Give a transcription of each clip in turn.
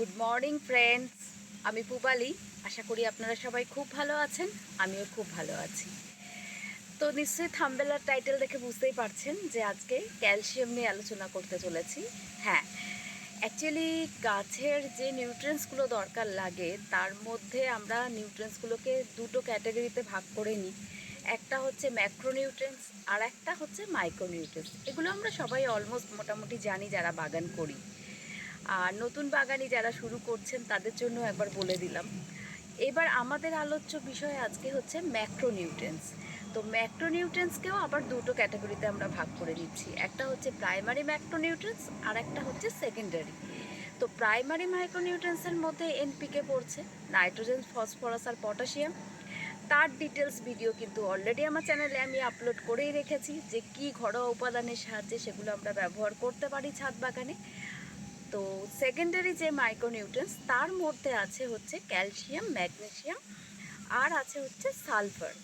Good morning friends আমি পুবালি। আশা করি আপনারা সবাই খুব ভালো আছেন, আমিও খুব ভালো আছি। তো নিশ্চয়ই থাম্বেলার টাইটেল দেখে বুঝতেই পারছেন যে আজকে ক্যালসিয়াম নিয়ে আলোচনা করতে চলেছি। হ্যাঁ অ্যাকচুয়ালি গাছের যে নিউট্রিয়েন্টসগুলো দরকার লাগে, তার মধ্যে আমরা নিউট্রিয়েন্টসগুলোকে দুটো ক্যাটাগরিতে ভাগ করে নিই। একটা হচ্ছে ম্যাক্রোনিউট্রিয়েন্টস আর একটা হচ্ছে মাইক্রোনিউট্রিয়েন্টস এগুলো আমরা সবাই অলমোস্ট মোটামুটি জানি যারা বাগান করি। আর নতুন বাগানি যারা শুরু করছেন, তাদের জন্য একবার বলে দিলাম। এবার আমাদের আলোচ্য বিষয় আজকে হচ্ছে ম্যাক্রোনিউট্রিয়েন্টস তো ম্যাক্রোনিউট্রিয়েন্টসকেও আবার দুটো ক্যাটাগরিতে আমরা ভাগ করে নিচ্ছি। একটা হচ্ছে প্রাইমারি ম্যাক্রোনিউট্রিয়েন্টস আর একটা হচ্ছে সেকেন্ডারি তো প্রাইমারি মাইক্রোনিউট্রিয়েন্টসের মধ্যে এনপিকে পড়ছে নাইট্রোজেন ফসফরাস আর পটাশিয়াম তার ডিটেলস ভিডিও কিন্তু অলরেডি আমার চ্যানেলে আমি আপলোড করেই রেখেছি যে কি ঘরোয়া উপাদানের সাহায্যে সেগুলো আমরা ব্যবহার করতে পারি ছাদ বাগানে। তো সেকেন্ডারি যে মাইক্রোনিউট্রিয়েন্টস তার মধ্যে আছে হচ্ছে ক্যালসিয়াম ম্যাগনেসিয়াম আর আছে হচ্ছে সালফার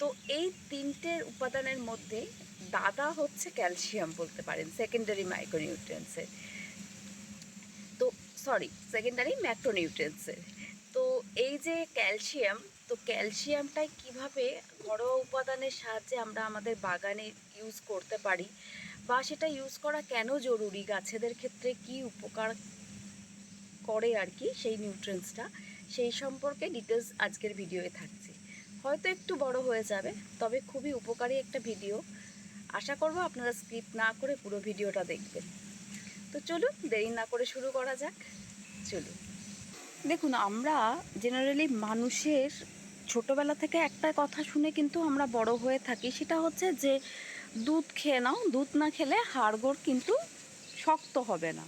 তো এই তিনটের উপাদানের মধ্যে দাদা হচ্ছে ক্যালসিয়াম বলতে পারেন সেকেন্ডারি মাইক্রোনিউট্রিয়েন্টসের তো সরি সেকেন্ডারি ম্যাক্রোনিউট্রিয়েন্টসের তো এই যে ক্যালসিয়াম তো ক্যালসিয়ামটাই কীভাবে ঘরোয়া উপাদানের সাহায্যে আমরা আমাদের বাগানে ইউজ করতে পারি? বা সেটা ইউজ করা কেন জরুরি? গাছেদের ক্ষেত্রে কি উপকার করে আর কি সেই নিউট্রিয়েন্টসটা সেই সম্পর্কে ডিটেলস আজকের ভিডিওয়ে থাকছে। হয়তো একটু বড় হয়ে যাবে, তবে খুবই উপকারী একটা ভিডিও আশা করব আপনারা স্কিপ না করে পুরো ভিডিওটা দেখবেন। তো চলুন, দেরি না করে শুরু করা যাক। চলুন। দেখুন, আমরা জেনারেলি মানুষের ছোটবেলা থেকে একটা কথা শুনে কিন্তু আমরা বড় হয়ে থাকি। সেটা হচ্ছে যে দুধ খেয়ে নাও, দুধ না খেলে হাড়গোড় কিন্তু শক্ত হবে না।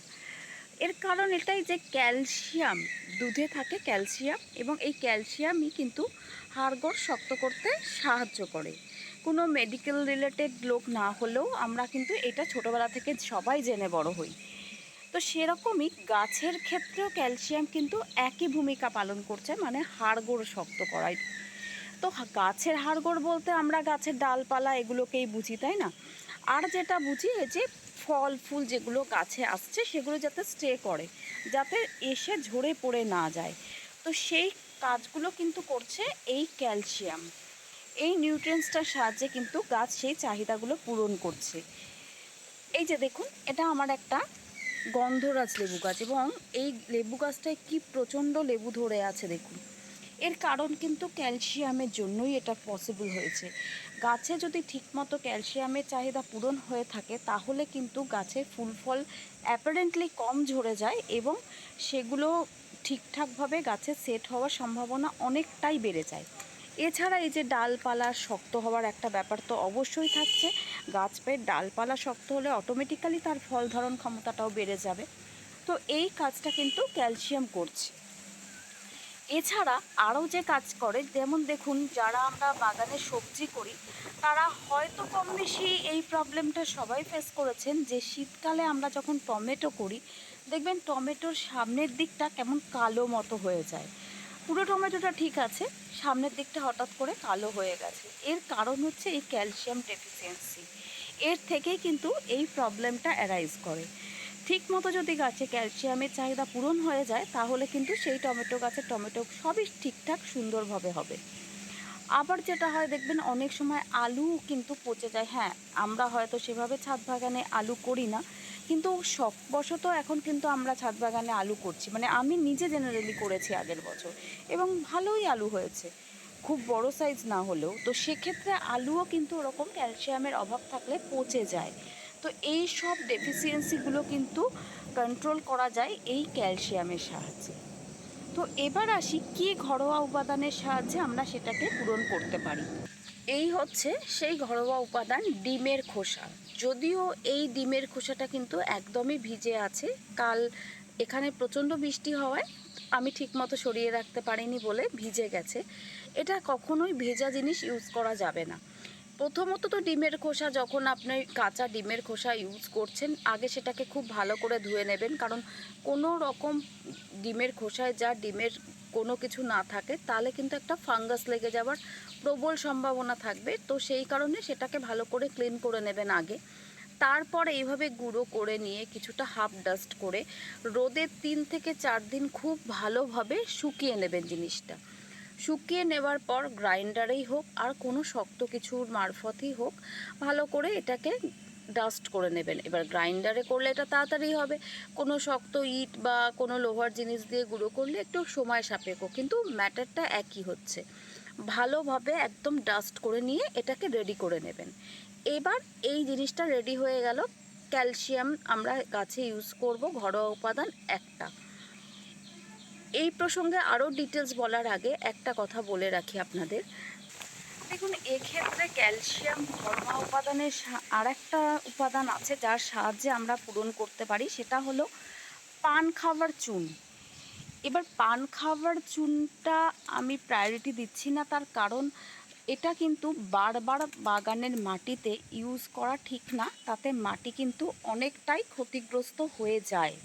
এর কারণ এটাই যে ক্যালসিয়াম, দুধে থাকে ক্যালসিয়াম এবং এই ক্যালসিয়ামই কিন্তু হাড়গোড় শক্ত করতে সাহায্য করে। কোনো মেডিকেল রিলেটেড লোক না হলেও আমরা কিন্তু এটা ছোটোবেলা থেকে সবাই জেনে বড় হই। তো সেরকমই গাছের ক্ষেত্রেও ক্যালসিয়াম কিন্তু একই ভূমিকা পালন করছে মানে হাড়গোড় শক্ত করায়। তো গাছের হাড়গোড় বলতে আমরা গাছের ডালপালা এগুলোকেই বুঝি, তাই না? আর যেটা বুঝি যে ফল, ফুল যেগুলো গাছে আসছে সেগুলো যাতে স্টে করে, যাতে এসে ঝরে পড়ে না যায়। তো সেই কাজগুলো কিন্তু করছে এই ক্যালসিয়াম। এই নিউট্রিয়েন্টসটার সাহায্যে কিন্তু গাছ সেই চাহিদাগুলো পূরণ করছে। এই যে দেখুন, এটা আমার একটা গন্ধরাজ লেবু গাছ এবং এই লেবু গাছটায় কি প্রচণ্ড লেবু ধরে আছে, দেখুন। এর কারণ কিন্তু ক্যালসিয়ামের জন্যই এটা পসিবল হয়েছে। গাছে যদি ঠিকমতো ক্যালসিয়ামের চাহিদা পূরণ হয়ে থাকে, তাহলে কিন্তু গাছে ফুল ফল অ্যাপারেন্টলি কম ঝরে যায় এবং সেগুলো ঠিকঠাকভাবে গাছে সেট হওয়ার সম্ভাবনা অনেকটাই বেড়ে যায়। এছাড়া এই যে ডালপালা শক্ত হওয়ার একটা ব্যাপার তো অবশ্যই থাকছে। গাছ পেয়ে ডালপালা শক্ত হলে অটোমেটিক্যালি তার ফল ধারণ ক্ষমতাটাও বেড়ে যাবে। তো এই কাজটা কিন্তু ক্যালসিয়াম করছে। এছাড়া আরও যে কাজ করে, যেমন দেখুন, যারা আমরা বাগানে সবজি করি, তারা হয়তো কম বেশি এই প্রবলেমটা সবাই ফেস করেছেন যে, শীতকালে আমরা যখন টমেটো করি, দেখবেন টমেটোর সামনের দিকটা কেমন কালো মতো হয়ে যায়। পুরো টমেটোটা ঠিক আছে, সামনের দিকটা হঠাৎ করে কালো হয়ে গেছে। এর কারণ হচ্ছে এই ক্যালসিয়াম ডেফিসিয়েন্সি এর থেকেই কিন্তু এই প্রবলেমটা অ্যারাইজ করে। ঠিক মতো যদি গাছে ক্যালসিয়ামের চাহিদা পূরণ হয়ে যায়, তাহলে কিন্তু সেই টমেটো গাছের টমেটো সবই ঠিকঠাক সুন্দরভাবে হবে। আবার যেটা হয়, দেখবেন অনেক সময় আলু কিন্তু পচে যায়। হ্যাঁ আমরা হয়তো সেভাবে ছাদ বাগানে আলু করি না, কিন্তু শখবশত এখন কিন্তু আমরা ছাদ বাগানে আলু করছি। মানে আমি নিজে জেনারেলি করেছি আগের বছর, এবং ভালোই আলু হয়েছে। খুব বড় সাইজ না হলেও, তো সেক্ষেত্রে আলুও কিন্তু ওরকম ক্যালসিয়ামের অভাব থাকলে পচে যায়। তো এই সব ডেফিসিয়েন্সিগুলো কিন্তু কন্ট্রোল করা যায় এই ক্যালসিয়ামের সাহায্যে। তো এবার আসি কি ঘরোয়া উপাদানের সাহায্যে আমরা সেটাকে পূরণ করতে পারি। এই হচ্ছে সেই ঘরোয়া উপাদান ডিমের খোসা। যদিও এই ডিমের খোসাটা কিন্তু একদমই ভিজে আছে, কাল এখানে প্রচণ্ড বৃষ্টি হওয়ায় আমি ঠিকমতো সরিয়ে রাখতে পারিনি বলে ভিজে গেছে। এটা কখনোই ভেজা জিনিস ইউজ করা যাবে না। প্রথমত তো ডিমের খোসা, যখন আপনি কাঁচা ডিমের খোসা ইউজ করছেন, আগে সেটাকে খুব ভালো করে ধুয়ে নেবেন। কারণ কোনো রকম ডিমের খোসায় যা ডিমের কোনো কিছু না থাকে, তাহলে কিন্তু একটা ফাঙ্গাস লেগে যাওয়ার প্রবল সম্ভাবনা থাকবে। তো সেই কারণে সেটাকে ভালো করে ক্লিন করে নেবেন আগে। তারপরে এইভাবে গুঁড়ো করে নিয়ে কিছুটা হাফ ডাস্ট করে রোদে তিন থেকে চার দিন খুব ভালোভাবে শুকিয়ে নেবেন জিনিসটা। শুকিয়ে নেবার পর গ্রাইন্ডারেই হোক আর কোনো শক্ত কিছুর মারফতই হোক, ভালো করে এটাকে ডাস্ট করে নেবেন। এবার গ্রাইন্ডারে করলে এটা তাড়াতাড়ি হবে। কোনো শক্ত ইট বা কোনো লোহার জিনিস দিয়ে গুঁড়ো করলে একটু সময় সাপেক্ষ, কিন্তু ম্যাটারটা একই হচ্ছে। ভালোভাবে একদম ডাস্ট করে নিয়ে এটাকে রেডি করে নেবেন। এবার এই জিনিসটা রেডি হয়ে গেল। ক্যালসিয়াম আমরা গাছে ইউজ করব, ঘরোয়া উপাদান একটা। এই প্রসঙ্গে আরও ডিটেলস বলার আগে একটা কথা বলে রাখি আপনাদের। দেখুন, এক্ষেত্রে ক্যালসিয়াম ঘরোয়া উপাদানের আর একটা উপাদান আছে যার সাহায্যে আমরা পূরণ করতে পারি, সেটা হলো পান খাবার চুন। এবার পান খাবার চুনটা আমি প্রায়োরিটি দিচ্ছি না, তার কারণ এটা কিন্তু বারবার বাগানের মাটিতে ইউজ করা ঠিক না, তাতে মাটি কিন্তু অনেকটাই ক্ষতিগ্রস্ত হয়ে যায়।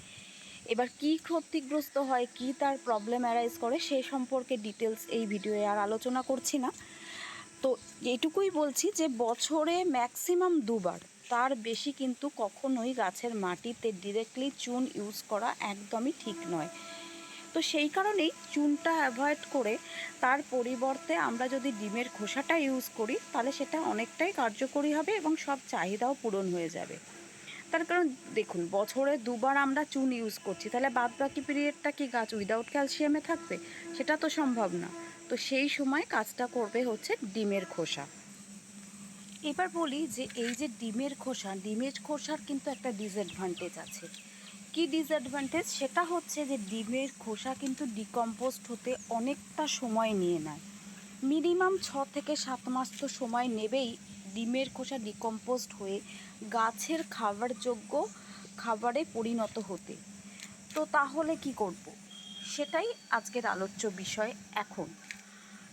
এবার কি ক্ষতিগ্রস্ত হয়, কি তার প্রবলেম অ্যারাইজ করে, সে সম্পর্কে ডিটেলস এই ভিডিওয়ে আর আলোচনা করছি না। তো এইটুকুই বলছি যে, বছরে ম্যাক্সিমাম দুবার, তার বেশি কিন্তু কখনোই গাছের মাটিতে ডিরেক্টলি চুন ইউজ করা একদমই ঠিক নয়। তো সেই কারণেই চুনটা অ্যাভয়েড করে, তার পরিবর্তে আমরা যদি ডিমের খোসাটা ইউজ করি, তাহলে সেটা অনেকটাই কার্যকরী হবে এবং সব চাহিদাও পূরণ হয়ে যাবে। তার কারণ দেখুন, বছরে দুবার আমরা চুন ইউজ করছি। তাহলে বাদ বাকি পিরিয়ডটা কি গাছ উইদাউট ক্যালসিয়ামে থাকবে? সেটা তো সম্ভব না। তো সেই সময় কাজটা করবে হচ্ছে ডিমের খোসা। এবার বলি যে এই যে ডিমের খোসা, ডিমের খোসার কিন্তু একটা ডিসঅ্যাডভান্টেজ আছে। কি ডিসঅ্যাডভান্টেজ সেটা হচ্ছে যে ডিমের খোসা কিন্তু ডিকম্পোস্ট হতে অনেকটা সময় নিয়ে নেয়। মিনিমাম ছ থেকে সাত মাস তো সময় নেবেই। ডিমের খোসা ডিকম্পোস্ট হয়ে গাছের খাবার যোগ্য খাবারে পরিণত হতে। তো তাহলে কি করব? সেটাই আজকের আলোচ্য বিষয় এখন।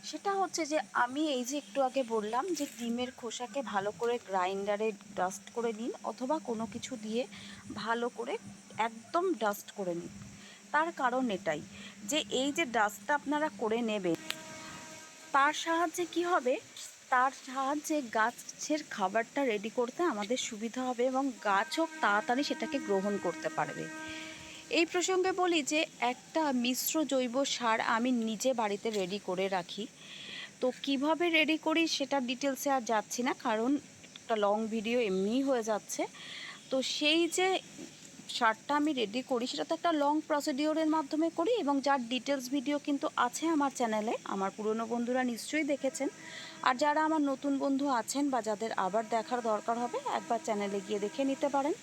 সেটা হচ্ছে যে, আমি এই যে একটু আগে বললাম যে, ডিমের খোসাকে ভালো করে গ্রাইন্ডারে ডাস্ট করে নিন অথবা কোনো কিছু দিয়ে ভালো করে একদম ডাস্ট করে নিন। তার কারণ এটাই যে, এই যে ডাস্টটা আপনারা করে নেবেন, তার সাহায্যে কি হবে? তার সাহায্যে গাছের খাবারটা রেডি করতে আমাদের সুবিধা হবে এবং গাছও তাড়াতাড়ি সেটাকে গ্রহণ করতে পারবে। এই প্রসঙ্গে বলি যে, একটা মিশ্র জৈব সার আমি নিজে বাড়িতে রেডি করে রাখি। তো কীভাবে রেডি করি সেটা ডিটেলসে আর যাচ্ছি না, কারণ একটা লং ভিডিও এমনিই হয়ে যাচ্ছে। তো সেই যে সারটা আমি রেডি করি, সেটা তো একটা লং প্রসিডিওরের মাধ্যমে করি এবং যার ডিটেলস ভিডিও কিন্তু আছে আমার চ্যানেলে আমার পুরনো বন্ধুরা নিশ্চয়ই দেখেছেন। আর যারা আমার নতুন বন্ধু আছেন বা যাদের আবার দেখার দরকার হবে, একবার চ্যানেলে গিয়ে দেখে নিতে পারেন।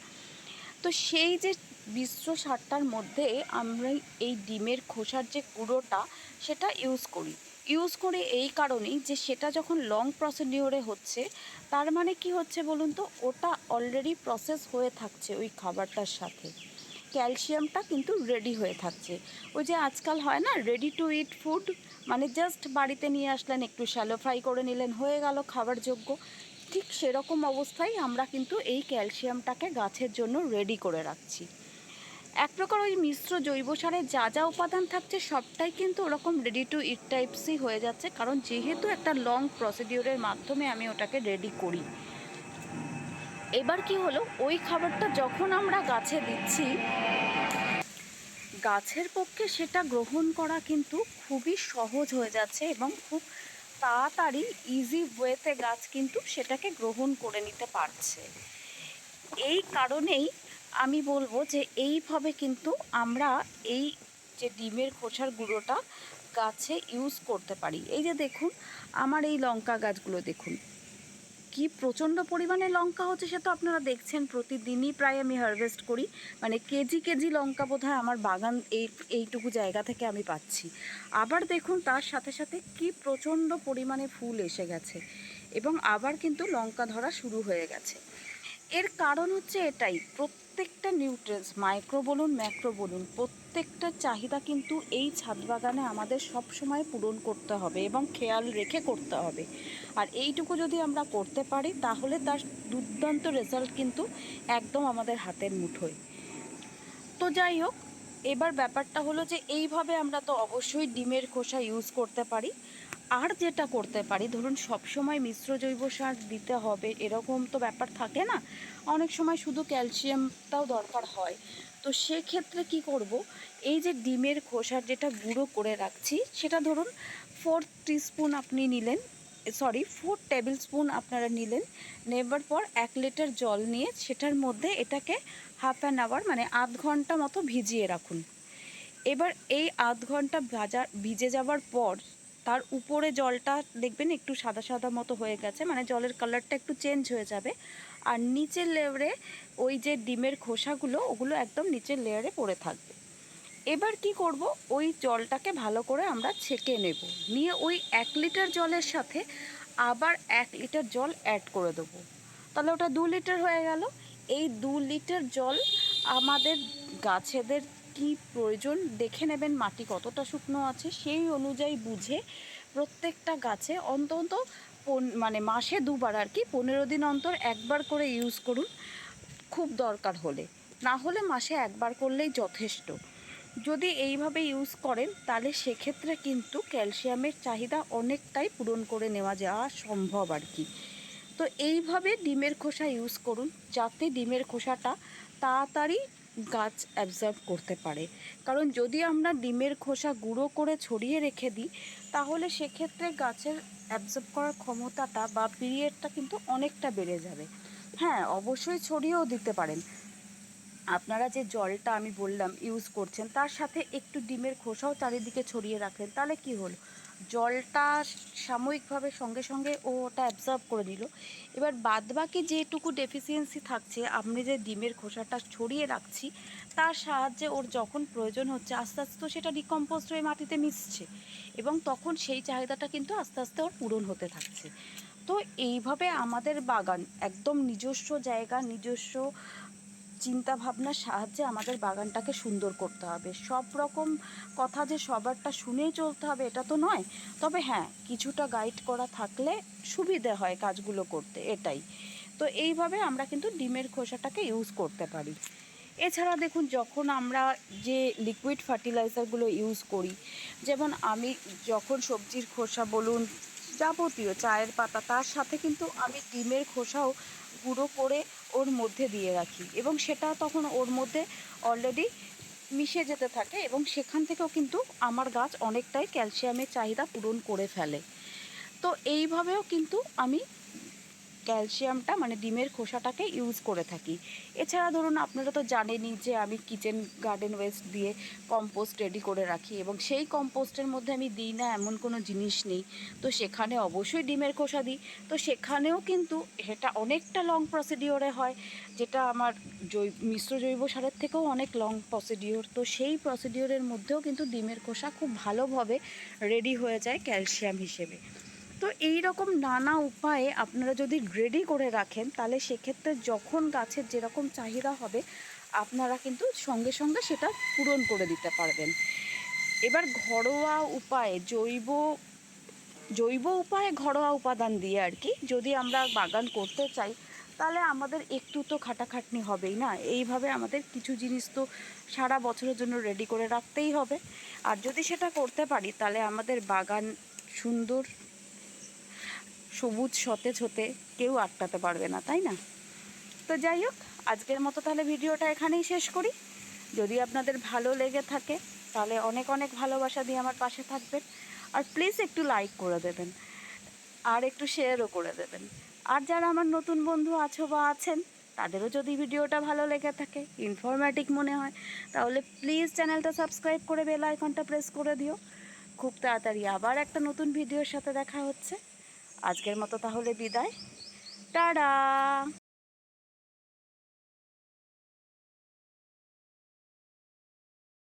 তো সেই যে মিশ্র সারটার মধ্যে আমরা এই ডিমের খোসার যে গুঁড়োটা, সেটা ইউজ করি। ইউজ করে এই কারণেই যে সেটা যখন লং প্রসিডিওরে হচ্ছে, তার মানে কি হচ্ছে বলুন তো? ওটা অলরেডি প্রসেস হয়ে থাকছে ওই খাবারটার সাথে। ক্যালসিয়ামটা কিন্তু রেডি হয়ে থাকছে। ওই যে আজকাল হয় না রেডি টু ইট ফুড মানে জাস্ট বাড়িতে নিয়ে আসলেন, একটু শ্যালো ফ্রাই করে নিলেন, হয়ে গেল খাবার যোগ্য ঠিক সেরকম অবস্থায় আমরা কিন্তু এই ক্যালসিয়ামটাকে গাছের জন্য রেডি করে রাখছি। এক প্রকার ওই মিশ্র জৈব সারে যা যা উপাদান থাকছে সবটাই কিন্তু ওরকম রেডি টু ইট টাইপসই হয়ে যাচ্ছে, কারণ যেহেতু একটা লং প্রসিডিওরের মাধ্যমে আমি ওটাকে রেডি করি। এবার কি হলো? ওই খাবারটা যখন আমরা গাছে দিচ্ছি গাছের পক্ষে সেটা গ্রহণ করা কিন্তু খুবই সহজ হয়ে যাচ্ছে এবং খুব তাড়াতাড়ি ইজি ওয়েতে গাছ কিন্তু সেটাকে গ্রহণ করে নিতে পারছে। এই কারণেই আমি বলব যে এইভাবে কিন্তু আমরা এই যে ডিমের খোসার গুঁড়োটা গাছে ইউজ করতে পারি। এই যে দেখুন, আমার এই লঙ্কা গাছগুলো দেখুন। কি প্রচণ্ড পরিমাণে লঙ্কা হচ্ছে সে তো আপনারা দেখছেন। প্রতিদিনই প্রায় আমি হারভেস্ট করি। মানে কেজি কেজি লঙ্কা বোধহয় আমার বাগান এই, এইটুকু জায়গা থেকে আমি পাচ্ছি। আবার দেখুন তার সাথে সাথে কি প্রচণ্ড পরিমাণে ফুল এসে গেছে এবং আবার কিন্তু লঙ্কা ধরা শুরু হয়ে গেছে। এর কারণ হচ্ছে এটাই, প্রত্যেকটা নিউট্রেন্স মাইক্রো বলুন ম্যাক্রো বলুন প্রত্যেকটা চাহিদা কিন্তু এই ছাদ বাগানে আমাদের সব সময় পূরণ করতে হবে এবং খেয়াল রেখে করতে হবে। আর এইটুকু যদি আমরা করতে পারি, তাহলে তার দুর্দান্ত রেজাল্ট কিন্তু একদম আমাদের হাতের মুঠোয়। তো যাই হোক, এবার ব্যাপারটা হলো যে এইভাবে আমরা তো অবশ্যই ডিমের খোসা ইউজ করতে পারি। আর যেটা করতে পারি, ধরুন সবসময় মিশ্র জৈব সার দিতে হবে, এরকম তো ব্যাপার থাকে না। অনেক সময় শুধু ক্যালসিয়ামটাও দরকার হয়। তো সেক্ষেত্রে কি করব? এই যে ডিমের খোসার যেটা গুঁড়ো করে রাখছি, সেটা ধরুন ফোর টিস্পুন আপনি নিলেন সরি ফোর টেবিল স্পুন আপনারা নিলেন, নেবার পর এক লিটার জল নিয়ে সেটার মধ্যে এটাকে হাফ অ্যান আওয়ার মানে আধ ঘণ্টা মতো ভিজিয়ে রাখুন। এবার এই আধ ঘণ্টা ভাজা, ভিজে যাওয়ার পর তার উপরে জলটা দেখবেন একটু সাদা সাদা মতো হয়ে গেছে মানে জলের কালারটা একটু চেঞ্জ হয়ে যাবে। আর নিচের লেয়ারে ওই যে ডিমের খোসাগুলো, ওগুলো একদম নিচের লেয়ারে পড়ে থাকবে। এবার কি করব? ওই জলটাকে ভালো করে আমরা ছেঁকে নেব। নিয়ে ওই এক লিটার জলের সাথে আবার এক লিটার জল অ্যাড করে দেবো। তাহলে ওটা দু লিটার হয়ে গেল। এই দু লিটার জল আমাদের গাছেদের কি প্রয়োজন দেখে নেবেন, মাটি কতটা শুকনো আছে, সেই অনুযায়ী বুঝে প্রত্যেকটা গাছে অন্তত মানে মাসে দুবার আর কি, পনেরো দিন অন্তর একবার করে ইউজ করুন, খুব দরকার হলে। না হলে মাসে একবার করলেই যথেষ্ট। যদি এইভাবে ইউজ করেন, তাহলে সেক্ষেত্রে কিন্তু ক্যালসিয়ামের চাহিদা অনেকটাই পূরণ করে নেওয়া যাওয়া সম্ভব আর কি। তো এইভাবে ডিমের খোসা ইউজ করুন, যাতে ডিমের খোসাটা তাড়াতাড়ি গাছ অ্যাবজর্ব করতে পারে। কারণ যদি আমরা ডিমের খোসা গুঁড়ো করে ছড়িয়ে রেখে দিই, তাহলে সেক্ষেত্রে গাছের অ্যাবজর্ব করার ক্ষমতাটা বা পিরিয়ডটা কিন্তু অনেকটা বেড়ে যাবে। হ্যাঁ অবশ্যই ছড়িয়েও দিতে পারেন। আপনারা যে জলটা আমি বললাম ইউজ করছেন, তার সাথে একটু ডিমের খোসাও চারিদিকে ছড়িয়ে রাখলেন, তাহলে কি হলো? জলটা সাময়িকভাবে সঙ্গে সঙ্গে ও ওটা অ্যাবজর্ব করে নিল। এবার বাদবাকি যেটুকু ডেফিসিয়েন্সি থাকছে, আমি যে ডিমের খোসাটা ছড়িয়ে রাখছি, তার সাহায্যে ওর যখন প্রয়োজন হচ্ছে, আস্তে আস্তে তো সেটা ডিকম্পোস্ট হয়ে মাটিতে মিশছে এবং তখন সেই চাহিদাটা কিন্তু আস্তে আস্তে ওর পূরণ হতে থাকছে। তো এইভাবে আমাদের বাগান একদম নিজস্ব জায়গা, নিজস্ব চিন্তা ভাবনার সাহায্যে আমাদের বাগানটাকে সুন্দর করতে হবে। সব রকম কথা যে সবারটা শুনেই চলতে হবে এটা তো নয়। তবে হ্যাঁ কিছুটা গাইড করা থাকলে সুবিধে হয় কাজগুলো করতে, এটাই। তো এইভাবে আমরা কিন্তু ডিমের খোসাটাকে ইউজ করতে পারি। এছাড়া দেখুন, যখন আমরা যে লিকুইড ফার্টিলাইজারগুলো ইউজ করি, যেমন আমি যখন সবজির খোসা বলুন, যাবতীয় চায়ের পাতা, তার সাথে কিন্তু আমি ডিমের খোসাও গুঁড়ো করে ওর মধ্যে দিয়ে রাখি এবং সেটা তখন ওর মধ্যে অলরেডি মিশে যেতে থাকে এবং সেখান থেকেও কিন্তু আমার গাছ অনেকটাই ক্যালসিয়ামের চাহিদা পূরণ করে ফেলে। তো এইভাবেও কিন্তু আমি ক্যালসিয়ামটা মানে ডিমের খোসাটাকে ইউজ করে থাকি। এছাড়া ধরুন আপনারা তো জানেনই যে আমি কিচেন গার্ডেন ওয়েস্ট দিয়ে কম্পোস্ট রেডি করে রাখি এবং সেই কম্পোস্টের মধ্যে আমি দিই না এমন কোনো জিনিস নেই। তো সেখানে অবশ্যই ডিমের খোসা দিই। তো সেখানেও কিন্তু এটা অনেকটা লং প্রসিডিওরে হয়, যেটা আমার জৈব, মিশ্র জৈব সারের থেকেও অনেক লং প্রসিডিওর তো সেই প্রসিডিওরের মধ্যেও কিন্তু ডিমের খোসা খুব ভালোভাবে রেডি হয়ে যায় ক্যালসিয়াম হিসেবে। তো এই রকম নানা উপায়ে আপনারা যদি রেডি করে রাখেন, তাহলে সেক্ষেত্রে যখন গাছের যেরকম চাহিদা হবে, আপনারা কিন্তু সঙ্গে সঙ্গে সেটা পূরণ করে দিতে পারবেন। এবার ঘরোয়া উপায়ে, জৈব জৈব উপায়ে ঘরোয়া উপাদান দিয়ে আর কি, যদি আমরা বাগান করতে চাই, তাহলে আমাদের একটু তো খাটাখাটনি হবেই না? এইভাবে আমাদের কিছু জিনিস তো সারা বছরের জন্য রেডি করে রাখতেই হবে। আর যদি সেটা করতে পারি, তাহলে আমাদের বাগান সুন্দর সবুজ, সতেজ হতে কেউ আটকাতে পারবে না, তাই না? তো যাই হোক, আজকের মতো তাহলে ভিডিওটা এখানেই শেষ করি। যদি আপনাদের ভালো লেগে থাকে, তাহলে অনেক অনেক ভালোবাসা দিয়ে আমার পাশে থাকবেন। আর প্লিজ একটু লাইক করে দেবেন। আর একটু শেয়ারও করে দেবেন। আর যারা আমার নতুন বন্ধু আছো বা আছেন, তাদেরও যদি ভিডিওটা ভালো লেগে থাকে ইনফরমেটিভ মনে হয়, তাহলে প্লিজ চ্যানেলটা সাবস্ক্রাইব করে বেল আইকনটা প্রেস করে দিও। খুব তাড়াতাড়ি আবার একটা নতুন ভিডিওর সাথে দেখা হচ্ছে। আজকের মতো তাহলে বিদায়। টাটা!